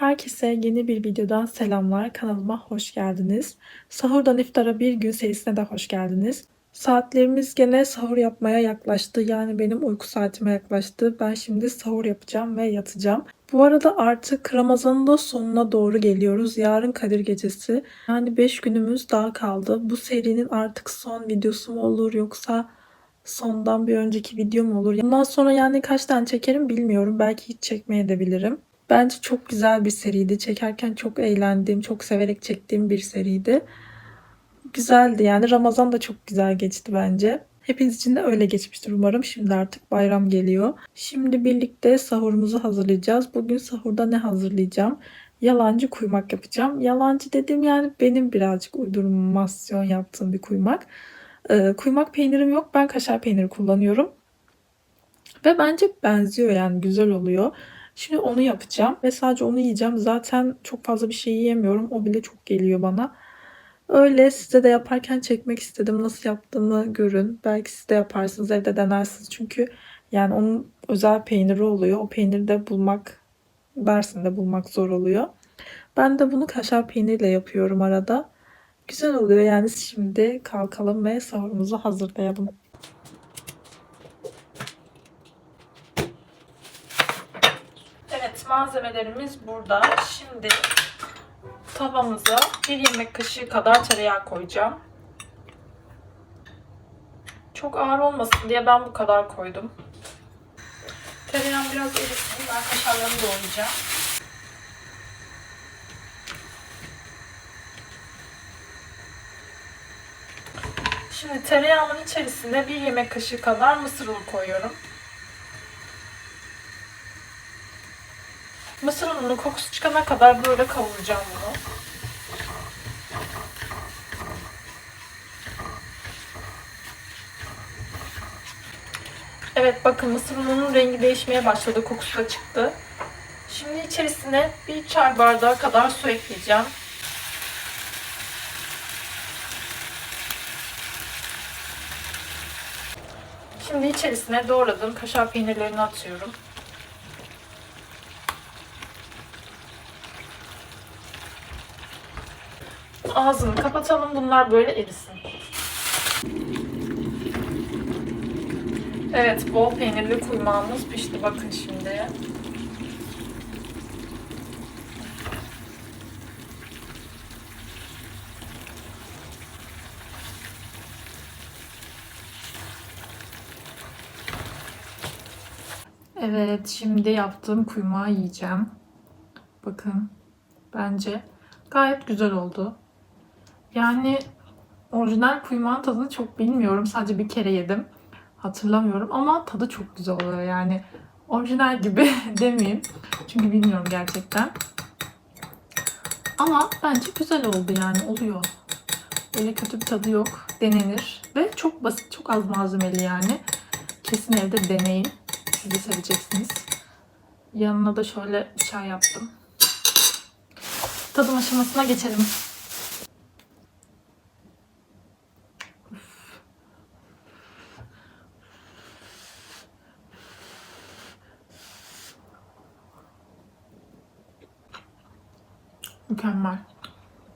Herkese yeni bir videodan selamlar. Kanalıma hoş geldiniz. Sahurdan iftara bir gün serisine de hoş geldiniz. Saatlerimiz gene sahur yapmaya yaklaştı. Yani benim uyku saatime yaklaştı. Ben şimdi sahur yapacağım ve yatacağım. Bu arada artık Ramazan'ın da sonuna doğru geliyoruz. Yarın Kadir Gecesi. Yani 5 günümüz daha kaldı. Bu serinin artık son videosu mu olur yoksa sondan bir önceki video olur? Bundan sonra yani kaç tane çekerim bilmiyorum. Belki hiç çekmeye de. Bence çok güzel bir seriydi. Çekerken çok eğlendiğim, çok severek çektiğim bir seriydi. Güzeldi yani. Ramazan da çok güzel geçti bence. Hepiniz için de öyle geçmiştir umarım. Şimdi artık bayram geliyor. Şimdi birlikte sahurumuzu hazırlayacağız. Bugün sahurda ne hazırlayacağım? Yalancı kuymak yapacağım. Yalancı dediğim yani benim birazcık uydurmasyon yaptığım bir kuymak. Ee, kuymak peynirim yok. Ben kaşar peyniri kullanıyorum. Ve bence benziyor yani güzel oluyor. Şimdi onu yapacağım ve sadece onu yiyeceğim. Zaten çok fazla bir şey yiyemiyorum. O bile çok geliyor bana. Öyle size de yaparken çekmek istedim. Nasıl yaptığımı görün. Belki siz de yaparsınız, evde denersiniz. Çünkü yani onun özel peyniri oluyor. O peyniri de bulmak, Mersin'de bulmak zor oluyor. Ben de bunu kaşar peyniriyle yapıyorum arada. Güzel oluyor yani şimdi kalkalım ve sahurumuzu hazırlayalım. Evet malzemelerimiz burada. Şimdi tavamıza bir yemek kaşığı kadar tereyağı koyacağım. Çok ağır olmasın diye ben bu kadar koydum. Tereyağım biraz erisin. Ben kaşarlarını doğrayacağım. Şimdi tereyağımın içerisine bir yemek kaşığı kadar mısır unu koyuyorum. Mısır ununun kokusu çıkana kadar böyle kavuracağım bunu. Evet bakın mısır ununun rengi değişmeye başladı. Kokusu da çıktı. Şimdi içerisine bir çay bardağı kadar su ekleyeceğim. Şimdi içerisine doğradığım kaşar peynirlerini atıyorum. Ağzını kapatalım. Bunlar böyle erisin. Evet, bol peynirli kuymağımız pişti. Bakın şimdi. Evet, şimdi yaptığım kuymağı yiyeceğim. Bakın. Bence gayet güzel oldu. Yani orijinal kuymağın tadını çok bilmiyorum. Sadece bir kere yedim. Hatırlamıyorum ama tadı çok güzel oluyor yani. Orijinal gibi demeyeyim. Çünkü bilmiyorum gerçekten. Ama bence güzel oldu yani oluyor. Böyle kötü bir tadı yok. Denenir. Ve çok basit, çok az malzemeli yani. Kesin evde deneyin. Siz de seveceksiniz. Yanına da şöyle bir çay yaptım. Tadım aşamasına geçelim.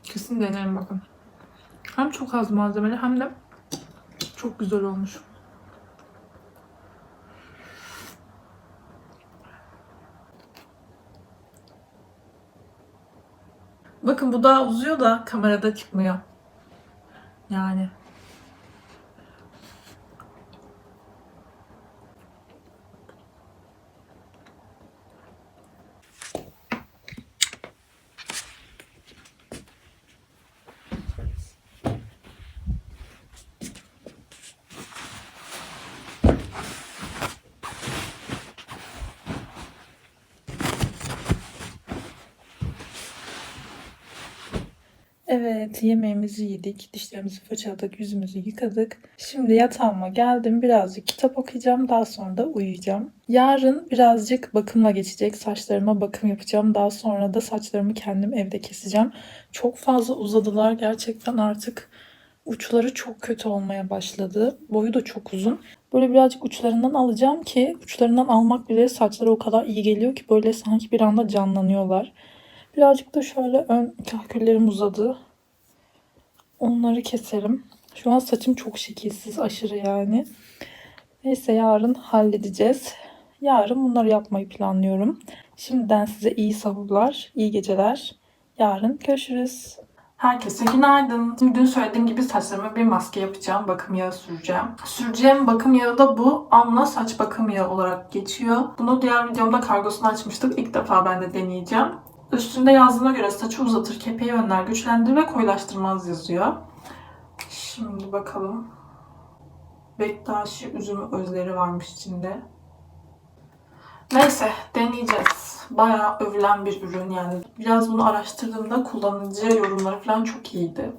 Kesin deneyin bakın. Hem çok az malzemeli hem de çok güzel olmuş. Bakın bu daha uzuyor da kamerada çıkmıyor. Yani. Evet, yemeğimizi yedik, dişlerimizi fırçaladık, yüzümüzü yıkadık. Şimdi yatağıma geldim, birazcık kitap okuyacağım, daha sonra da uyuyacağım. Yarın birazcık bakımla geçecek, saçlarıma bakım yapacağım. Daha sonra da saçlarımı kendim evde keseceğim. Çok fazla uzadılar gerçekten artık. Uçları çok kötü olmaya başladı. Boyu da çok uzun. Böyle birazcık uçlarından alacağım ki uçlarından almak bile saçlara o kadar iyi geliyor ki böyle sanki bir anda canlanıyorlar. Birazcık da şöyle ön kahküllerim uzadı. Onları keserim. Şu an saçım çok şekilsiz aşırı yani. Neyse yarın halledeceğiz. Yarın bunları yapmayı planlıyorum. Şimdiden size iyi sahurlar, iyi geceler. Yarın görüşürüz. Herkese günaydın. Dün söylediğim gibi saçlarıma bir maske yapacağım. Bakım yağı süreceğim. Süreceğim bakım yağı da bu. Amla saç bakım yağı olarak geçiyor. Bunu diğer videomda kargosunu açmıştık. İlk defa ben de deneyeceğim. Üstünde yazdığına göre saçı uzatır, kepeği önler, güçlendirir ve koyulaştırmaz yazıyor. Şimdi bakalım. Bektaşi üzümü özleri varmış içinde. Neyse deneyeceğiz. Bayağı övülen bir ürün yani. Biraz bunu araştırdığımda kullanıcı yorumları falan çok iyiydi.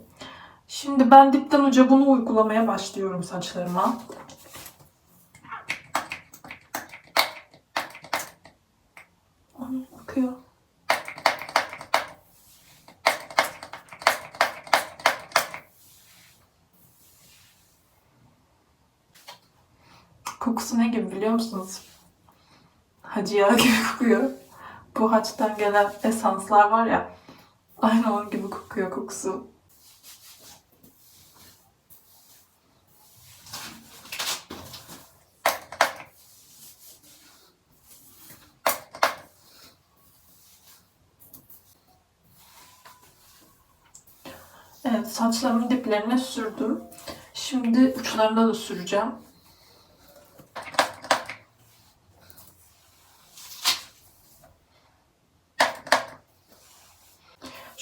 Şimdi ben dipten uca bunu uygulamaya başlıyorum saçlarıma. Ay, akıyor. Kokusu ne gibi biliyor musunuz? Hacı yağı gibi kokuyor. Bu haçtan gelen esanslar var ya. Aynı onun gibi kokuyor kokusu. Evet saçlarımın diplerine sürdüm. Şimdi uçlarına da süreceğim.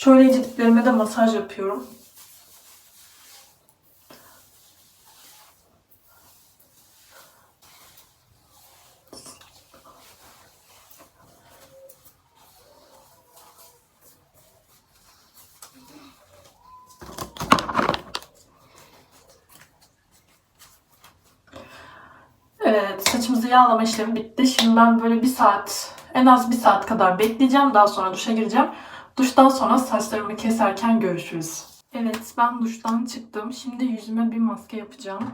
Şöyle iyice diplerime de masaj yapıyorum. Evet, saçımızı yağlama işlemi bitti. Şimdi ben böyle bir saat, en az bir saat kadar bekleyeceğim. Daha sonra duşa gireceğim. Duştan sonra saçlarımı keserken görüşürüz. Evet, ben duştan çıktım. Şimdi yüzüme bir maske yapacağım.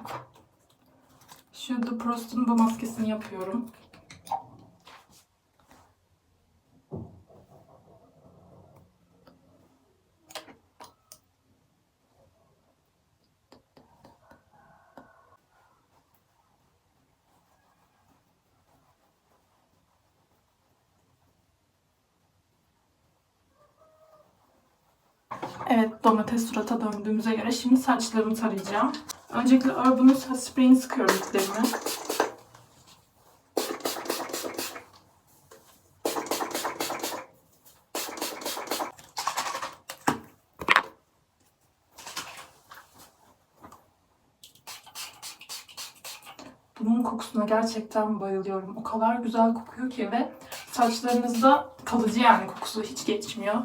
Şu The Prost'un bu maskesini yapıyorum. Evet domates surata döndüğümüze göre şimdi saçlarımı tarayacağım. Öncelikle Urban'ın saç sıkıyorum diplerine. Bunun kokusuna gerçekten bayılıyorum. O kadar güzel kokuyor ki ve saçlarınızda kalıcı yani kokusu hiç geçmiyor.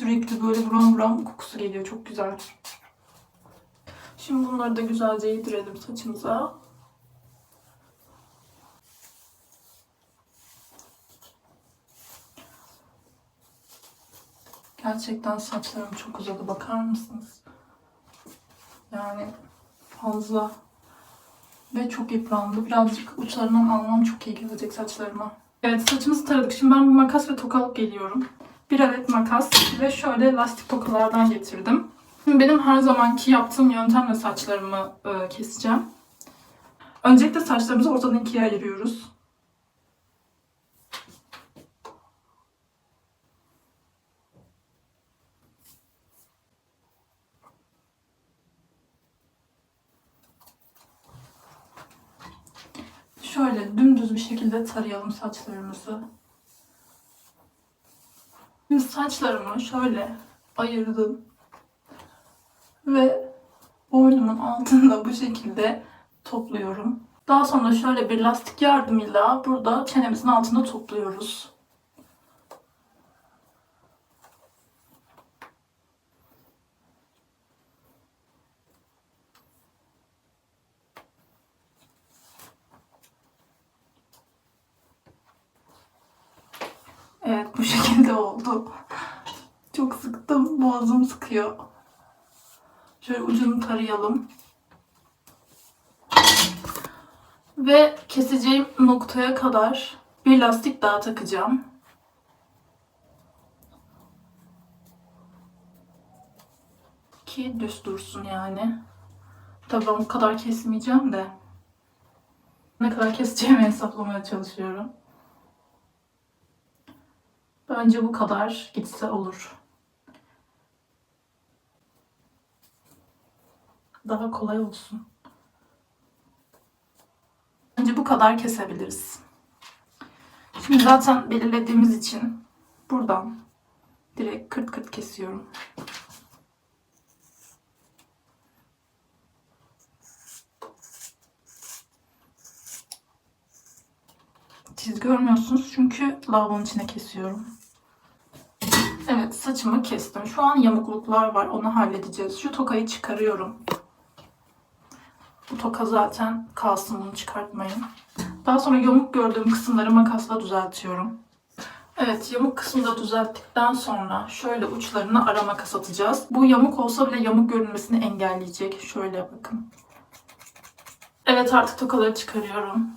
Sürekli böyle buram buram kokusu geliyor. Çok güzel. Şimdi bunları da güzelce yedirelim saçımıza. Gerçekten saçlarım çok uzadı. Bakar mısınız? Yani fazla. Ve çok yıprandı. Birazcık uçlarından almam çok iyi gelecek saçlarıma. Evet saçımızı taradık. Şimdi ben bir makas ve toka alıp geliyorum. Bir adet makas ve şöyle lastik tokalardan getirdim. Şimdi benim her zamanki yaptığım yöntemle saçlarımı e, keseceğim. Öncelikle saçlarımızı ortadan ikiye ayırıyoruz. Şöyle dümdüz bir şekilde tarayalım saçlarımızı. Şimdi saçlarımı şöyle ayırdım. Ve boynumun altında bu şekilde topluyorum. Daha sonra şöyle bir lastik yardımıyla burada çenemizin altında topluyoruz. Evet bu şekilde oldu. Çok sıktım. Boğazım sıkıyor. Şöyle ucunu tarayalım. Ve keseceğim noktaya kadar bir lastik daha takacağım. Ki düz dursun yani. Tabii ben bu kadar kesmeyeceğim de. Ne kadar keseceğimi hesaplamaya çalışıyorum. Bence bu kadar gitse olur. Daha kolay olsun. Bence bu kadar kesebiliriz. Şimdi zaten belirlediğimiz için buradan direkt kırt kırt kesiyorum. Siz görmüyorsunuz çünkü lavabonun içine kesiyorum. Evet saçımı kestim. Şu an yamukluklar var. Onu halledeceğiz. Şu tokayı çıkarıyorum. Bu toka zaten kalsın bunu çıkartmayın. Daha sonra yamuk gördüğüm kısımları makasla düzeltiyorum. Evet yamuk kısmını da düzelttikten sonra şöyle uçlarına ara makas atacağız. Bu yamuk olsa bile yamuk görünmesini engelleyecek. Şöyle bakın. Evet artık tokaları çıkarıyorum.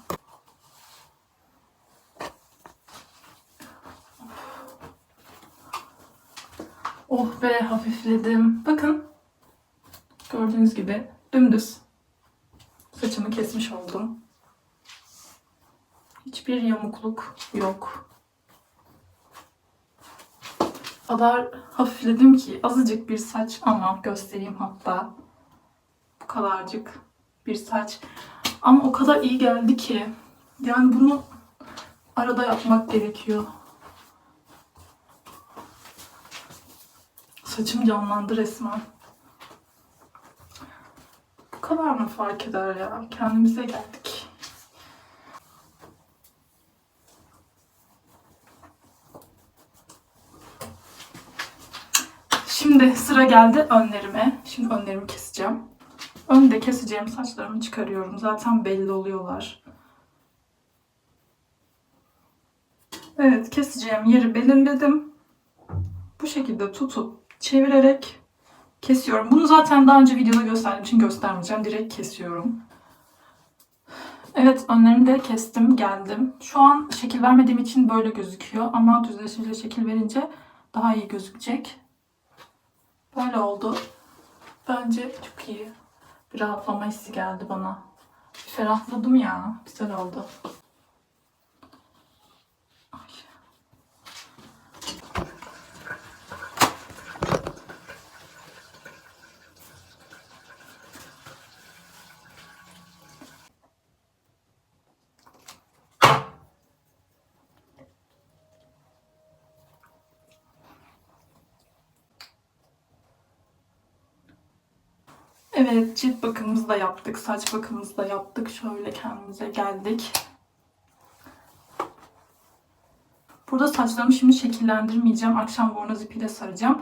Oh be hafifledim. Bakın. Gördüğünüz gibi dümdüz. Saçımı kesmiş oldum. Hiçbir yamukluk yok. Kadar hafifledim ki azıcık bir saç ama göstereyim hatta. Bu kadarcık bir saç. Ama o kadar iyi geldi ki. Yani bunu arada yapmak gerekiyor. Saçım canlandı resmen. Bu kadar mı fark eder ya? Kendimize geldik. Şimdi sıra geldi önlerime. Şimdi önlerimi keseceğim. Önde keseceğim saçlarımı çıkarıyorum. Zaten belli oluyorlar. Evet keseceğim yeri belirledim. Bu şekilde tutup çevirerek kesiyorum. Bunu zaten daha önce videoda gösterdiğim için göstermeyeceğim. Direkt kesiyorum. Evet önlerimi de kestim geldim. Şu an şekil vermediğim için böyle gözüküyor. Ama düzleşince şekil verince daha iyi gözükecek. Böyle oldu. Bence çok iyi. Bir rahatlama hissi geldi bana. Bir ferahladım ya. Güzel oldu. Evet, cilt bakımımızı da yaptık, saç bakımımızı da yaptık. Şöyle kendimize geldik. Burada saçlarımı şimdi şekillendirmeyeceğim. Akşam bornoz ipiyle saracağım.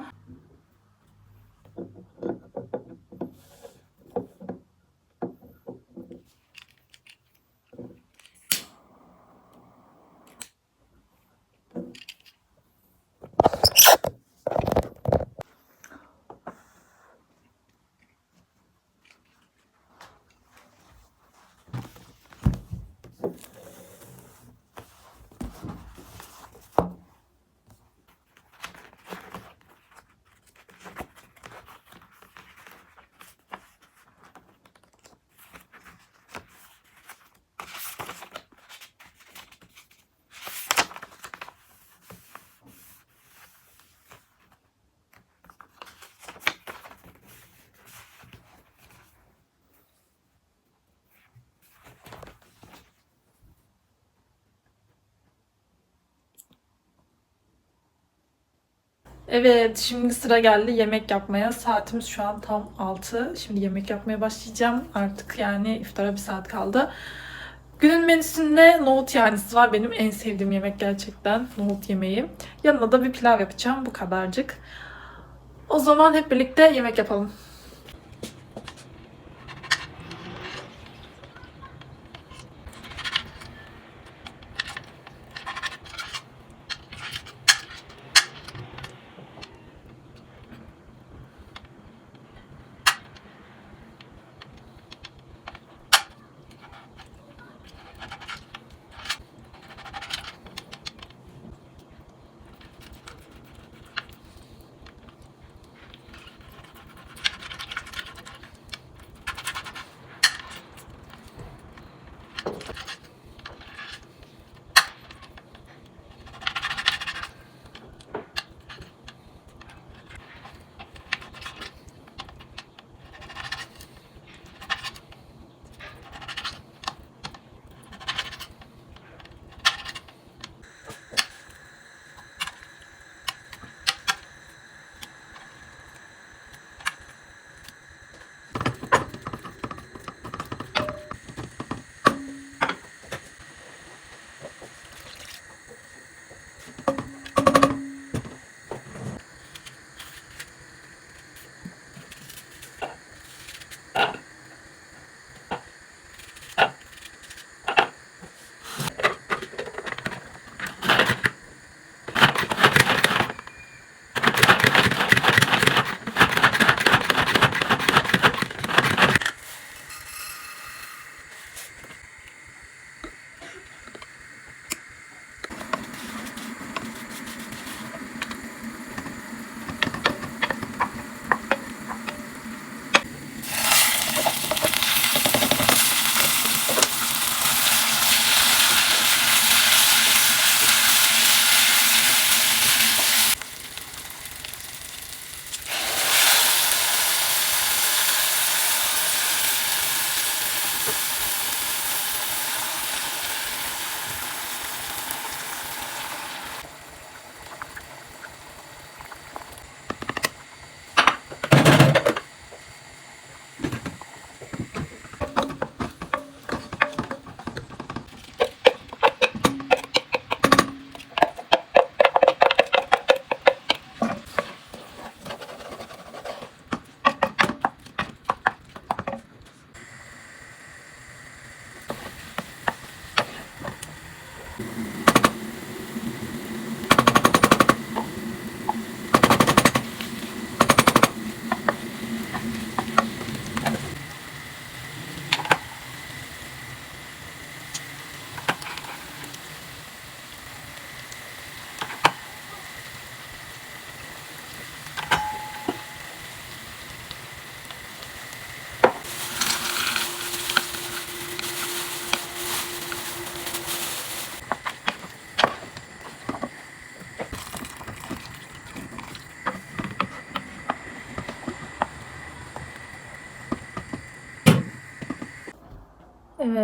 Evet, şimdi sıra geldi yemek yapmaya. Saatimiz şu an tam 6. Şimdi yemek yapmaya başlayacağım. Artık yani iftara bir saat kaldı. Günün menüsünde nohut yanisi var. Benim en sevdiğim yemek gerçekten. Nohut yemeği. Yanına da bir pilav yapacağım. Bu kadarcık. O zaman hep birlikte yemek yapalım.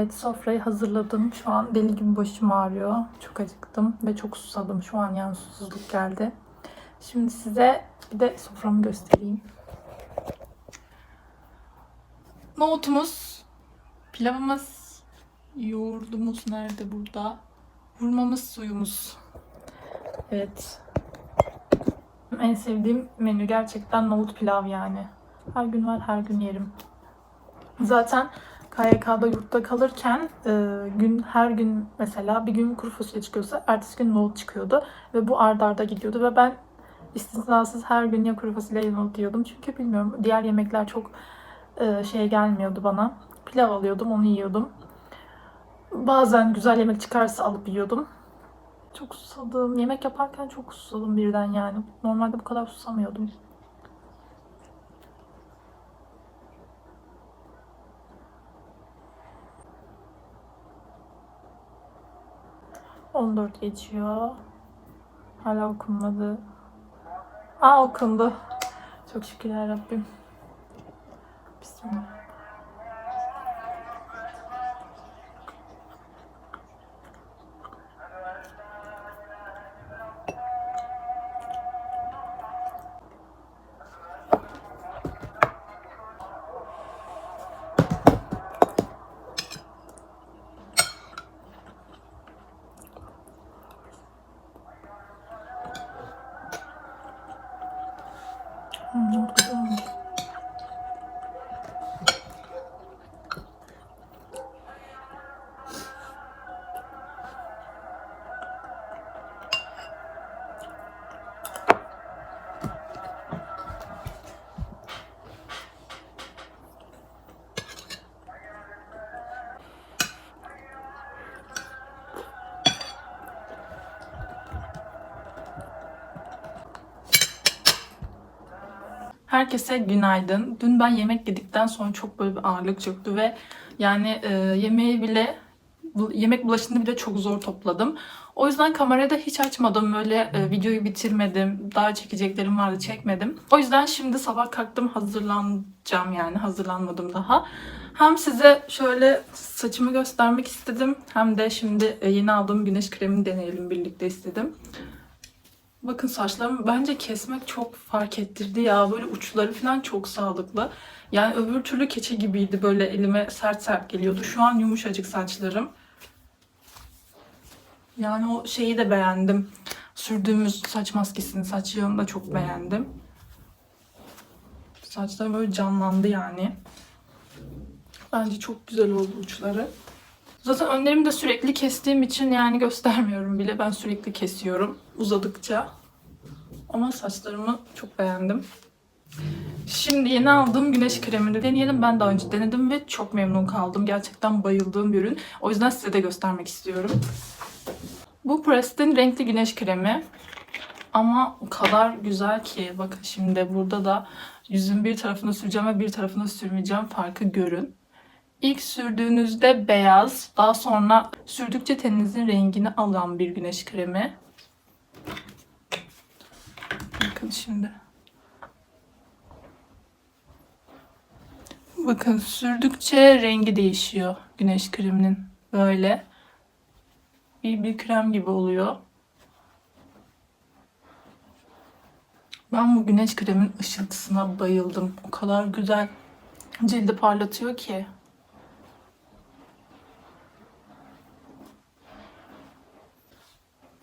Evet sofrayı hazırladım. Şu an deli gibi başım ağrıyor. Çok acıktım ve çok susadım. Şu an yani susuzluk geldi. Şimdi size bir de soframı göstereyim. Nohutumuz, pilavımız, yoğurdumuz nerede burada? Vurmamız suyumuz. Evet. En sevdiğim menü gerçekten nohut pilav yani. Her gün var, her gün yerim. Zaten KYK'da yurtta kalırken e, gün her gün mesela bir gün kuru fasulye çıkıyorsa ertesi gün nohut çıkıyordu ve bu ardarda arda gidiyordu ve ben istisnasız her gün ya kuru fasulye ya nohut yiyordum çünkü bilmiyorum diğer yemekler çok e, şey gelmiyordu bana. Pilav alıyordum onu yiyordum. Bazen güzel yemek çıkarsa alıp yiyordum. Çok susadım. Yemek yaparken çok susadım birden yani. Normalde bu kadar susamıyordum. On dört geçiyor. Hala okunmadı. Aa okundu. Çok şükür ya Rabbim. Bismillah. Herkese günaydın. Dün ben yemek yedikten sonra çok böyle bir ağırlık çöktü ve yani e, yemeği bile yemek bulaşığını bile çok zor topladım. O yüzden kamerayı da hiç açmadım. Böyle e, videoyu bitirmedim. Daha çekeceklerim vardı çekmedim. O yüzden şimdi sabah kalktım hazırlanacağım yani hazırlanmadım daha. Hem size şöyle saçımı göstermek istedim. Hem de şimdi e, yeni aldığım güneş kremini deneyelim birlikte istedim. Bakın saçlarımı bence kesmek çok fark ettirdi ya. Böyle uçları falan çok sağlıklı. Yani öbür türlü keçe gibiydi. Böyle elime sert sert geliyordu. Şu an yumuşacık saçlarım. Yani o şeyi de beğendim. Sürdüğümüz saç maskesini, saç yağını da çok beğendim. Saçlarım böyle canlandı yani. Bence çok güzel oldu uçları. Zaten önlerimi de sürekli kestiğim için yani göstermiyorum bile. Ben sürekli kesiyorum uzadıkça. Ama saçlarımı çok beğendim. Şimdi yeni aldığım güneş kremini deneyelim. Ben daha önce denedim ve çok memnun kaldım. Gerçekten bayıldığım bir ürün. O yüzden size de göstermek istiyorum. Bu Prest'in renkli güneş kremi. Ama o kadar güzel ki. Bakın şimdi burada da yüzün bir tarafını süreceğim ve bir tarafını sürmeyeceğim. Farkı görün. İlk sürdüğünüzde beyaz, daha sonra sürdükçe teninizin rengini alan bir güneş kremi. Bakın şimdi. Bakın sürdükçe rengi değişiyor güneş kreminin. Böyle. Bir, bir krem gibi oluyor. Ben bu güneş kremin ışıltısına bayıldım. O kadar güzel cildi parlatıyor ki.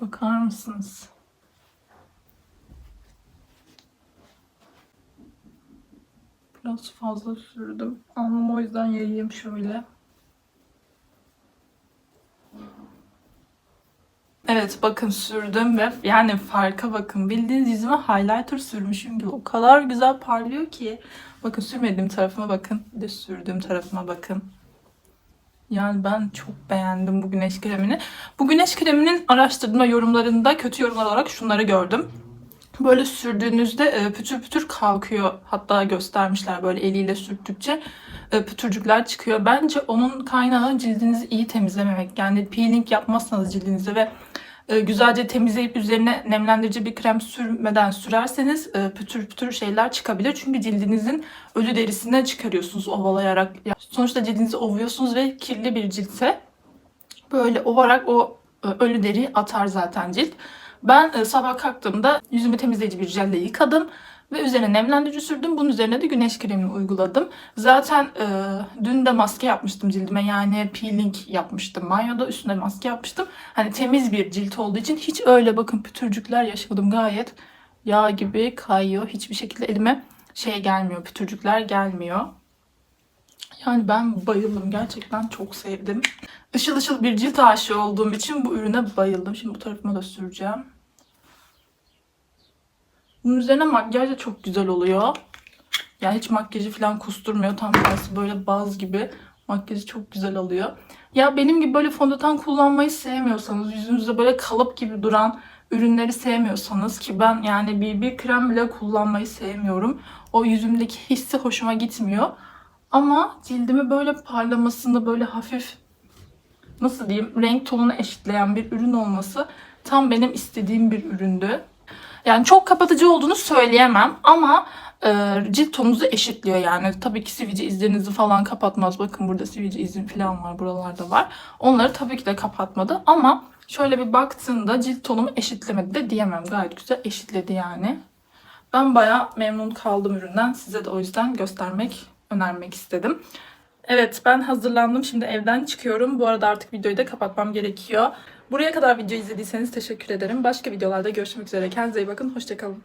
Bakar mısınız? Biraz fazla sürdüm. Alnım o yüzden yayayım şöyle. Evet bakın sürdüm ve yani farka bakın. Bildiğiniz yüzüme highlighter sürmüşüm gibi. O kadar güzel parlıyor ki. Bakın sürmediğim tarafıma bakın. Bir de sürdüğüm tarafıma bakın. Yani ben çok beğendim bu güneş kremini. Bu güneş kreminin araştırma yorumlarında kötü yorumlar olarak şunları gördüm. Böyle sürdüğünüzde e, pütür pütür kalkıyor. Hatta göstermişler böyle eliyle sürttükçe e, pütürcükler çıkıyor. Bence onun kaynağı cildinizi iyi temizlememek. Yani peeling yapmazsanız cildinize ve e, güzelce temizleyip üzerine nemlendirici bir krem sürmeden sürerseniz e, pütür pütür şeyler çıkabilir. Çünkü cildinizin ölü derisini çıkarıyorsunuz ovalayarak. Ya, sonuçta cildinizi ovuyorsunuz ve kirli bir ciltse böyle ovarak o e, ölü deriyi atar zaten cilt. Ben e, sabah kalktığımda yüzümü temizleyici bir jelle yıkadım ve üzerine nemlendirici sürdüm. Bunun üzerine de güneş kremini uyguladım. Zaten e, dün de maske yapmıştım cildime. Yani peeling yapmıştım banyoda. Üstüne maske yapmıştım. Hani temiz bir cilt olduğu için hiç öyle bakın pütürcükler yaşadım gayet. Yağ gibi kayıyor. Hiçbir şekilde elime şey gelmiyor. Pütürcükler gelmiyor. Yani ben bayıldım. Gerçekten çok sevdim. Işıl ışıl bir cilt aşığı olduğum için bu ürüne bayıldım. Şimdi bu tarafıma da süreceğim. Bunun üzerine makyaj da çok güzel oluyor. Yani hiç makyajı falan kusturmuyor. Tam tersi böyle baz gibi makyajı çok güzel alıyor. Ya benim gibi böyle fondöten kullanmayı sevmiyorsanız, yüzünüzde böyle kalıp gibi duran ürünleri sevmiyorsanız ki ben yani BB krem bile kullanmayı sevmiyorum. O yüzümdeki hissi hoşuma gitmiyor. Ama cildimi böyle parlamasını böyle hafif nasıl diyeyim renk tonunu eşitleyen bir ürün olması tam benim istediğim bir üründü. Yani çok kapatıcı olduğunu söyleyemem ama e, cilt tonunuzu eşitliyor yani. Tabii ki sivilce izlerinizi falan kapatmaz. Bakın burada sivilce izim falan var. Buralarda var. Onları tabii ki de kapatmadı ama şöyle bir baktığında cilt tonumu eşitlemedi de diyemem. Gayet güzel eşitledi yani. Ben bayağı memnun kaldım üründen. Size de o yüzden göstermek, önermek istedim. Evet ben hazırlandım. Şimdi evden çıkıyorum. Bu arada artık videoyu da kapatmam gerekiyor. Buraya kadar video izlediyseniz teşekkür ederim. Başka videolarda görüşmek üzere. Kendinize iyi bakın. Hoşçakalın.